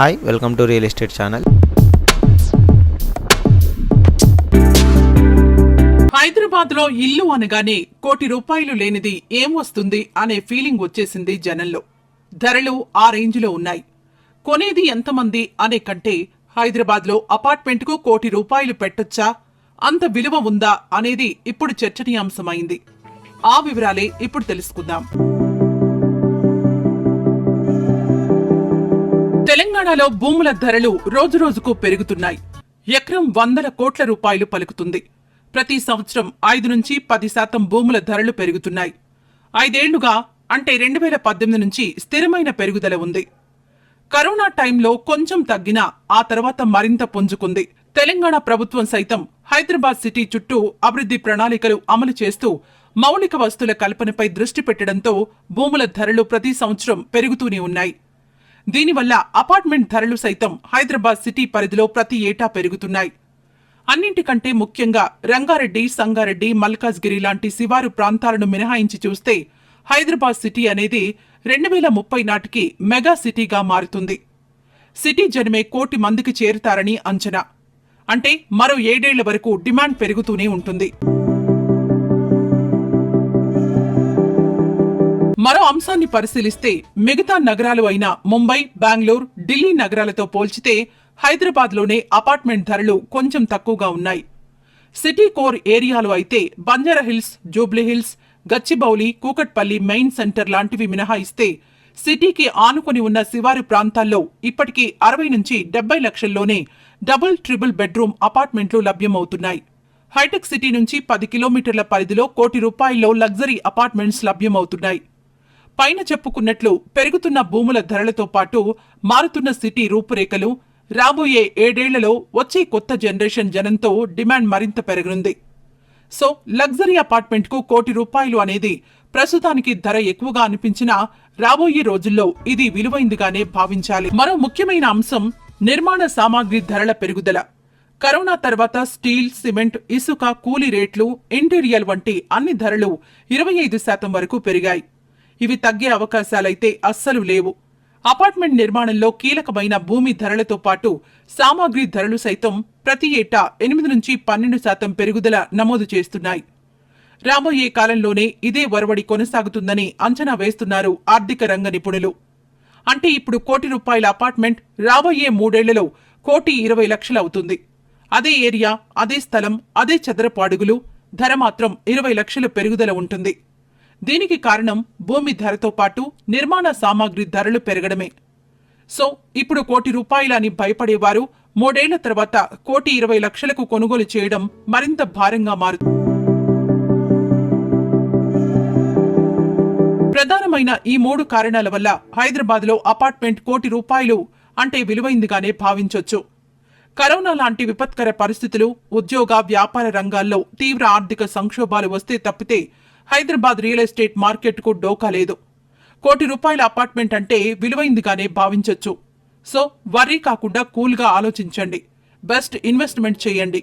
Hi welcome to real estate channel హైదరాబాద్లో ఇల్లు అనగానే కోటి రూపాయలు లేనిది ఏం వస్తుంది అనే ఫీలింగ్ వచ్చేసింది జనంలో. ధరలు ఆ రేంజ్లో ఉన్నాయి. కొనేది ఎంతమంది అనే కంటే హైదరాబాద్లో అపార్ట్మెంట్కు కోటి రూపాయలు పెట్టొచ్చా? అంత విలువ ఉందా? అనేది ఇప్పుడు చర్చనీయాంశమైంది. ఆ వివరాలే ఇప్పుడు తెలుసుకుందాం. తెలంగాణలో భూముల ధరలు రోజురోజుకు పెరుగుతున్నాయి. ఎకరం వందల కోట్ల రూపాయలు పలుకుతుంది. ప్రతి సంవత్సరం ఐదు నుంచి పది శాతం భూముల ధరలు పెరుగుతున్నాయి. ఐదేళ్ళుగా అంటే రెండు వేల పద్దెనిమిది నుంచి స్థిరమైన పెరుగుదల ఉంది. కరోనా టైంలో కొంచెం తగ్గినా ఆ తర్వాత మరింత పుంజుకుంది. తెలంగాణ ప్రభుత్వం సైతం హైదరాబాద్ సిటీ చుట్టూ అభివృద్ధి ప్రణాళికలు అమలు చేస్తూ మౌలిక వస్తువుల కల్పనపై దృష్టి పెట్టడంతో భూముల ధరలు ప్రతి సంవత్సరం పెరుగుతూనే ఉన్నాయి. దీనివల్ల అపార్ట్మెంట్ ధరలు సైతం హైదరాబాద్ సిటీ పరిధిలో ప్రతి ఏటా పెరుగుతున్నాయి. అన్నింటికంటే ముఖ్యంగా రంగారెడ్డి సంగారెడ్డి మల్కాజ్గిరి లాంటి శివారు ప్రాంతాలను మినహాయించి చూస్తే హైదరాబాద్ సిటీ అనేది రెండు వేల ముప్పై నాటికి మెగా సిటీగా మారుతుంది. సిటీ జనమే కోటి మందికి చేరుతారని అంచనా. అంటే మరో ఏడేళ్ళ వరకు డిమాండ్ పెరుగుతూనే ఉంటుంది. మరో అంశాన్ని పరిశీలిస్తే మిగతా నగరాలు అయిన ముంబై బెంగళూరు ఢిల్లీ నగరాలతో పోల్చితే హైదరాబాద్లోనే అపార్ట్మెంట్ ధరలు కొంచెం తక్కువగా ఉన్నాయి. సిటీ కోర్ ఏరియాలో అయితే బంజారాహిల్స్ జూబ్లీహిల్స్ గచ్చిబౌలి కూకట్పల్లి మెయిన్ సెంటర్ లాంటివి మినహాయిస్తే సిటీకి ఆనుకొని ఉన్న శివారు ప్రాంతాల్లో ఇప్పటికీ అరవై నుంచి డెబ్బై లక్షల్లోనే డబుల్ ట్రిపుల్ బెడ్రూమ్ అపార్ట్మెంట్లు లభ్యమవుతున్నాయి. హైటెక్ సిటీ నుంచి పది కిలోమీటర్ల పరిధిలో కోటి రూపాయల్లో లగ్జరీ అపార్ట్మెంట్స్ లభ్యమవుతున్నాయి. పైన చెప్పుకున్నట్లు పెరుగుతున్న భూముల ధరలతో పాటు మారుతున్న సిటీ రూపురేఖలు రాబోయే ఏడేళ్ళలో వచ్చే కొత్త జనరేషన్ జనంతో డిమాండ్ మరింత పెరగనుంది. సో లగ్జరీ అపార్ట్మెంట్కు కోటి రూపాయలు అనేది ప్రస్తుతానికి ధర ఎక్కువగా అనిపించినా రాబోయే రోజుల్లో ఇది విలువైందిగానే భావించాలి. మరో ముఖ్యమైన అంశం నిర్మాణ సామాగ్రి ధరల పెరుగుదల. కరోనా తర్వాత స్టీల్ సిమెంట్ ఇసుక కూలీ రేట్లు ఇంటీరియల్ వంటి అన్ని ధరలు ఇరవై ఐదు శాతం వరకు పెరిగాయి. ఇవి తగ్గే అవకాశాలైతే అస్సలు లేవు. అపార్ట్మెంట్ నిర్మాణంలో కీలకమైన భూమి ధరలతో పాటు సామాగ్రి ధరలు సైతం ప్రతి ఏటా ఎనిమిది నుంచి పన్నెండు శాతం పెరుగుదల నమోదు చేస్తున్నాయి. రాబోయే కాలంలోనే ఇదే వరవడి కొనసాగుతుందని అంచనా వేస్తున్నారు ఆర్థిక రంగ నిపుణులు. అంటే ఇప్పుడు కోటి రూపాయల అపార్ట్మెంట్ రాబోయే మూడేళ్ళలో కోటి ఇరవై లక్షలవుతుంది అదే ఏరియా అదే స్థలం అదే చదరపు అడుగులు ధర మాత్రం ఇరవై లక్షల పెరుగుదల ఉంటుంది. దీనికి కారణం భూమి ధరతో పాటు నిర్మాణ సామాగ్రి ధరలు పెరగడమే. సో ఇప్పుడు కోటి రూపాయలని భయపడేవారు మూడేళ్ళ తర్వాత కోటి ఇరవై లక్షలకు కొనుగోలు చేయడం మరింత భారంగా మారుతుంది ప్రధానమైన ఈ మూడు కారణాల వల్ల హైదరాబాద్లో అపార్ట్మెంట్ కోటి రూపాయలు అంటే విలువైందిగానే భావించొచ్చు. కరోనా లాంటి విపత్కర పరిస్థితులు ఉద్యోగ వ్యాపార రంగాల్లో తీవ్ర ఆర్థిక సంక్షోభాలు వస్తే తప్పితే హైదరాబాద్ రియల్ ఎస్టేట్ మార్కెట్కు డోకా లేదు. కోటి రూపాయల అపార్ట్మెంట్ అంటే విలువైందిగానే భావించొచ్చు. సో వర్రీ కాకుండా కూల్గా ఆలోచించండి. బెస్ట్ ఇన్వెస్ట్మెంట్ చేయండి.